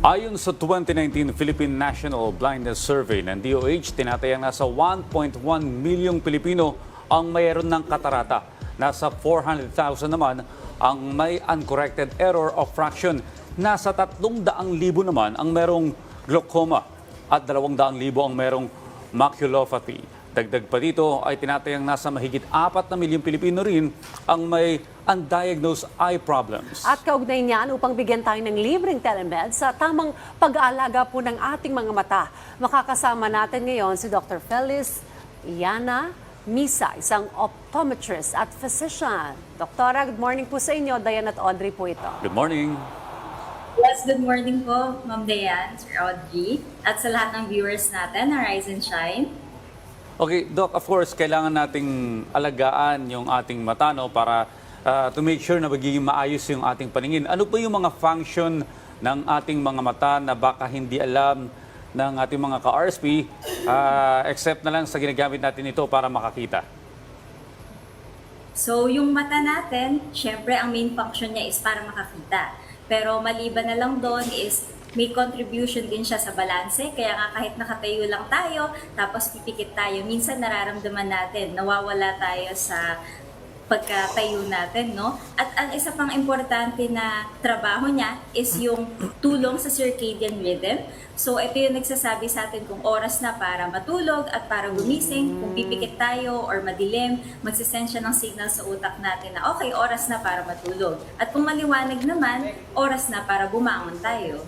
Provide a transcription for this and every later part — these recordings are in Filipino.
Ayon sa 2019 Philippine National Blindness Survey ng DOH, tinatayang nasa 1.1 milyong Pilipino ang mayroon ng katarata. Nasa 400,000 naman ang may uncorrected error of fraction. Nasa 300,000 naman ang merong glaucoma at 200,000 ang merong maculopathy. Dagdag pa dito ay tinatayang nasa mahigit 4 na milyong Pilipino rin ang may undiagnosed eye problems. At kaugnay niyan, upang bigyan tayo ng libreng telemed sa tamang pag-aalaga po ng ating mga mata. Makakasama natin ngayon si Dr. Felis Iana Misa, isang optometrist at physician. Doktora, good morning po sa inyo. Dayan at Audrey po ito. Good morning. Yes, good morning po, Ma'am Dayan, Sir Audrey, at sa lahat ng viewers natin, and Shine. Okay, Doc, of course, kailangan nating alagaan yung ating mata no, para ah, to make sure na magiging maayos yung ating paningin. Ano po yung mga function ng ating mga mata na baka hindi alam ng ating mga ka-RSP ah, except na lang sa ginagamit natin ito para makakita? So, yung mata natin, syempre, ang main function niya is para makakita. Pero maliban na lang doon is may contribution din siya sa balanse. Kaya nga kahit nakatayo lang tayo, tapos pipikit tayo, minsan nararamdaman natin, nawawala tayo sa pagkatayo natin, no? At ang isa pang importante na trabaho niya is yung tulong sa circadian rhythm. So, ito yung nagsasabi sa atin kung oras na para matulog at para gumising. Kung pipikit tayo or madilim, magsisend siya ng signal sa utak natin na okay, oras na para matulog. At kung maliwanag naman, oras na para bumangon tayo.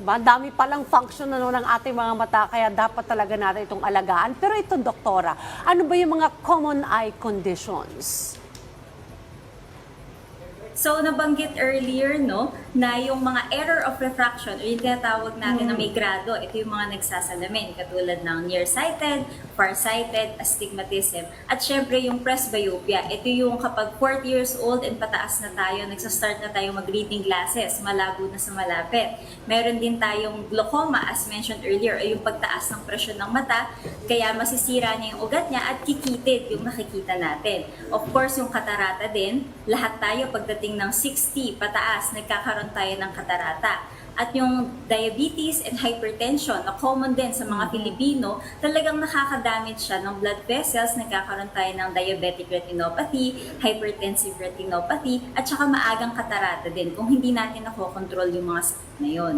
Ba, dami palang function ano, ng ating mga mata, kaya dapat talaga natin itong alagaan. Pero ito, doktora, ano ba yung mga common eye conditions? So, nabanggit earlier, no, na yung mga error of refraction, o yung tinatawag natin na may grado, ito yung mga nagsasalamin, katulad ng nearsighted, farsighted, astigmatism, at syempre yung presbyopia. Ito yung kapag 40 years old and pataas na tayo, nagsastart na tayo mag-reading glasses, malabo na sa malapit. Meron din tayong glaucoma, as mentioned earlier, ay yung pagtaas ng presyon ng mata, kaya masisira niya yung ugat niya at kikitid yung nakikita natin. Of course, yung katarata din, lahat tayo pagdating ng 60 pataas, nagkakaroon tayo ng katarata. At yung diabetes and hypertension na common din sa mga Pilipino, talagang nakakadamage siya ng blood vessels, nagkakaroon tayo ng diabetic retinopathy, hypertensive retinopathy, at saka maagang katarata din kung hindi natin nakokontrol yung mga sakit na yun.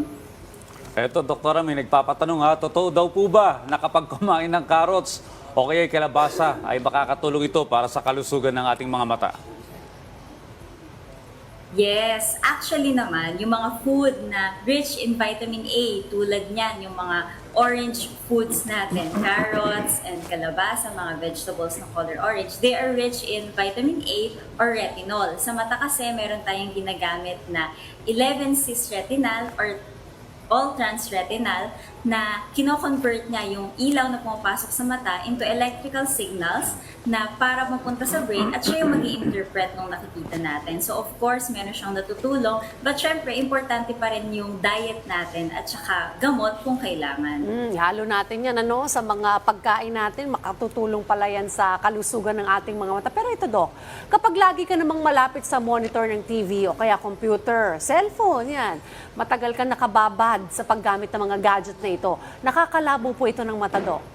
Eto, doktora, may nagpapatanong ha, totoo daw po ba na kapag kumain ng carrots o kaya kalabasa ay makakatulong ito para sa kalusugan ng ating mga mata? Yes, actually naman, yung mga food na rich in vitamin A, tulad niyan, yung mga orange foods natin, carrots and kalabasa, mga vegetables na color orange, they are rich in vitamin A or retinol. Sa mata kasi, meron tayong ginagamit na 11-cis-retinal or all-trans retinal na kino-convert niya yung ilaw na pumapasok sa mata into electrical signals na para mapunta sa brain at siya yung mag interpret ng nakikita natin. So of course, meron siyang natutulong but syempre, importante pa rin yung diet natin at saka gamot kung kailangan. Mm, halo natin yan ano, sa mga pagkain natin, makatutulong pala yan sa kalusugan ng ating mga mata. Pero ito, Dok, kapag lagi ka namang malapit sa monitor ng TV o kaya computer, cellphone, yan, matagal ka nakababad sa paggamit ng mga gadget na ito, nakakalabo po ito ng mata, Dok.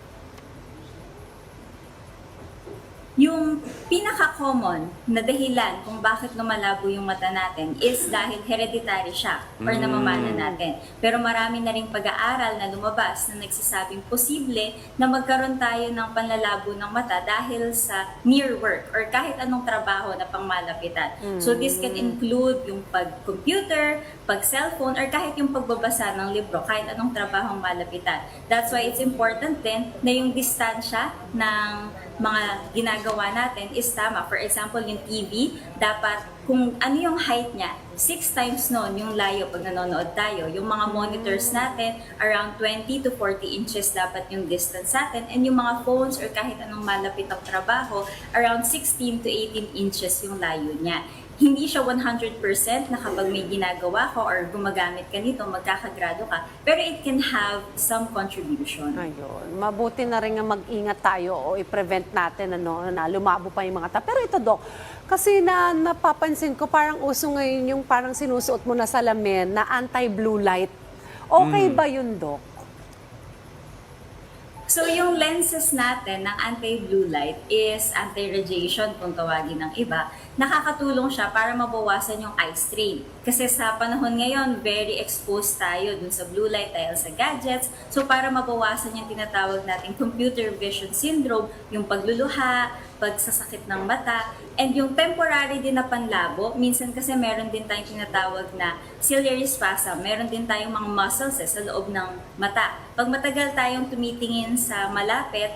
Yung pinaka-common na dahilan kung bakit lumalabo yung mata natin is dahil hereditary siya or Mm. namamana natin. Pero marami na ring pag-aaral na lumabas na nagsasabing posible na magkaroon tayo ng panlalabo ng mata dahil sa near work or kahit anong trabaho na pangmalapitan. So this can include yung pag-computer, pag-cellphone, or kahit yung pagbabasa ng libro, kahit anong trabaho ang malapitan. That's why it's important din na yung distansya ng mga ginagawa natin is tama. For example, yung TV, dapat kung ano yung height niya, six times noon yung layo pag nanonood tayo. Yung mga monitors natin, around 20 to 40 inches dapat yung distance natin. And yung mga phones or kahit anong malapit ang trabaho, around 16 to 18 inches yung layo niya. Hindi siya 100% na kapag may ginagawa ko or gumagamit ka nito, magkakagrado ka. Pero it can have some contribution. Ayun, mabuti na rin nga mag-ingat tayo o i-prevent natin ano, na lumabo pa yung mga ta. Pero ito, Dok, kasi na napapansin ko parang uso ngayon yung parang sinusuot mo na salamin na anti-blue light Okay ba yun, Dok? So yung lenses natin ng anti-blue light is anti-radiation kung tawagin ng iba. Nakakatulong siya para mabawasan yung eye strain. Kasi sa panahon ngayon, very exposed tayo dun sa blue light dahil sa gadgets. So para mabawasan yung tinatawag nating computer vision syndrome, yung pagluluha, pagsasakit ng mata, and yung temporary din na panlabo, minsan kasi meron din tayong tinatawag na ciliary spasm, meron din tayong mga muscles eh, sa loob ng mata. Pag matagal tayong tumitingin sa malapit,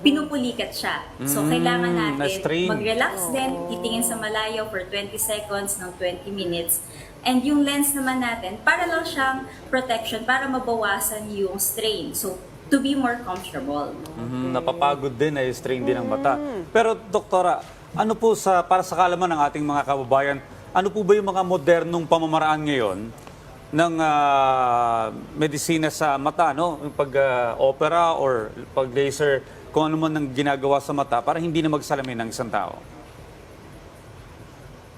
pinupulikat siya. So Mm, kailangan natin mag-relax din, titingin sa malayo for 20 seconds ng 20 minutes. And yung lens naman natin, para lang siyang protection, para mabawasan yung strain. So, to be more comfortable. Mhm, napapagod din, ay strain din ang mata. Pero doktora, ano po sa para sa kaalaman ng ating mga kababayan, ano po ba yung mga modernong pamamaraan ngayon ng ah, medisina sa mata, no? Yung pag ah, opera or pag laser, kung ano man ang ginagawa sa mata para hindi na magsalamin ng isang tao.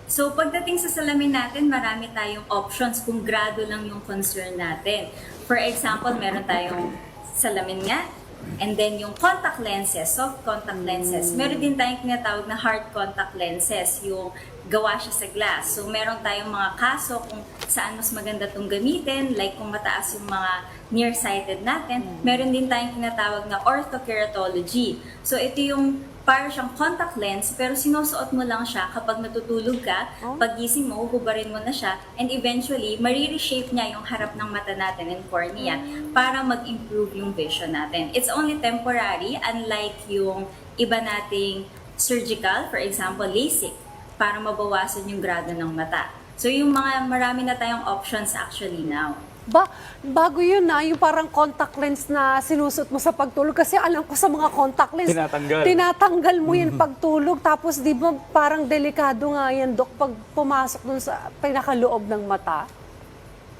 So pagdating sa salamin natin, marami tayong options kung grado lang yung concern natin. For example, meron tayong salamin nga, and then yung contact lenses, soft contact lenses. Meron din tayong tinatawag na hard contact lenses, yung gawa siya sa glass. So meron tayong mga kaso kung saan mas maganda itong gamitin, like kung mataas yung mga nearsighted natin. Meron din tayong tinatawag na orthokeratology. So ito yung para siyang contact lens, pero sinusuot mo lang siya kapag natutulog ka, pagising mo, hubarin mo na siya, and eventually, marireshape niya yung harap ng mata natin and cornea para mag-improve yung vision natin. It's only temporary, unlike yung iba nating surgical, for example, LASIK, para mabawasan yung grado ng mata. So yung mga marami na tayong options actually now. Ba, bago yun na, yung parang contact lens na sinusot mo sa pagtulog. Kasi alam ko sa mga contact lens, Tinatanggal. tinatanggal mo yan pagtulog. Tapos di ba parang delikado nga yan, Dok, pag pumasok dun sa pinakaloob ng mata.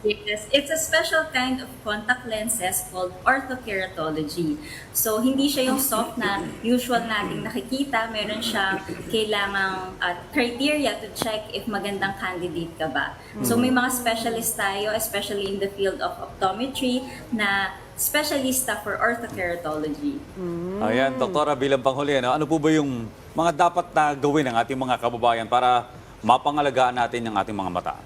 Yes, it's a special kind of contact lenses called orthokeratology. So, hindi siya yung soft na usual nating nakikita. Meron siyang kailangang uh, criteria to check if magandang candidate ka ba. So, may mga specialist tayo, especially in the field of optometry, na specialista for orthokeratology. Ayan, doktora, bilang panghuli, ano, ano po ba yung mga dapat na gawin ng ating mga kababayan para mapangalagaan natin ang ating mga mata?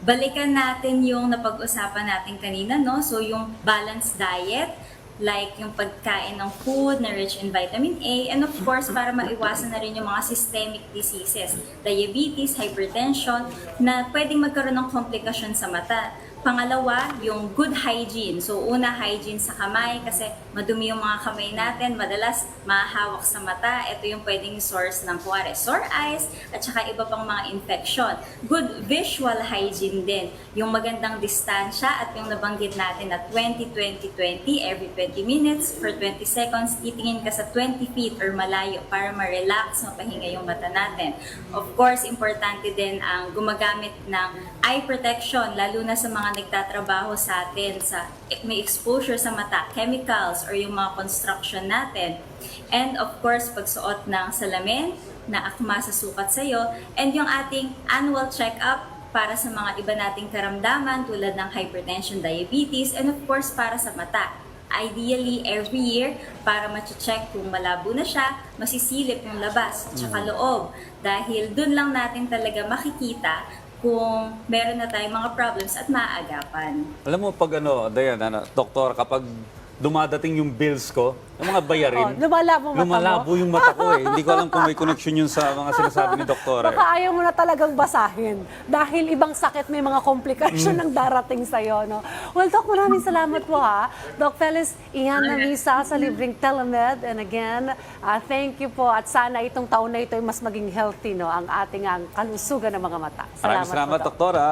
Balikan natin yung napag-usapan natin kanina, no? So, yung balanced diet, like yung pagkain ng food na rich in vitamin A, and of course, para maiwasan na rin yung mga systemic diseases, diabetes, hypertension, na pwedeng magkaroon ng komplikasyon sa mata. Pangalawa, yung good hygiene. So, una, hygiene sa kamay kasi madumi yung mga kamay natin, madalas mahawak sa mata. Ito yung pwedeng source ng kuwari, sore eyes, at saka iba pang mga infection. Good visual hygiene din. Yung magandang distansya at yung nabanggit natin na 20-20-20, every 20 minutes, for 20 seconds, titingin ka sa 20 feet or malayo para ma-relax, mapahinga yung mata natin. Of course, importante din ang gumagamit ng eye protection, lalo na sa mga nagtatrabaho sa atin sa may exposure sa mata, chemicals or yung mga construction natin. And of course, pagsuot ng salamin na akma sa sukat sa'yo and yung ating annual check-up para sa mga iba nating karamdaman tulad ng hypertension, diabetes, and of course para sa mata. Ideally, every year, para ma-check kung malabo na siya, masisilip yung labas at saka loob. Dahil dun lang natin talaga makikita kung meron na tayong mga problems at maaagapan. Alam mo, pag ano, Dayan, ano, doktor, kapag dumadating yung bills ko, yung mga bayarin, Oh, lumalabo mata mo. lumalabo yung mata ko eh. Hindi ko alam kung may connection yun sa mga sinasabi ni doktor. Eh. Baka ayaw mo na talagang basahin. Dahil ibang sakit may mga komplikasyon Mm. ang darating sa'yo. No? Well, Doc, maraming salamat po ha. Doc Felis, Ian Namisa sa libreng Telemed. And again, ah, thank you po. At sana itong taon na ito ay mas maging healthy no, ang ating ang kalusugan ng mga mata. Maraming po, salamat, Doc. doktora.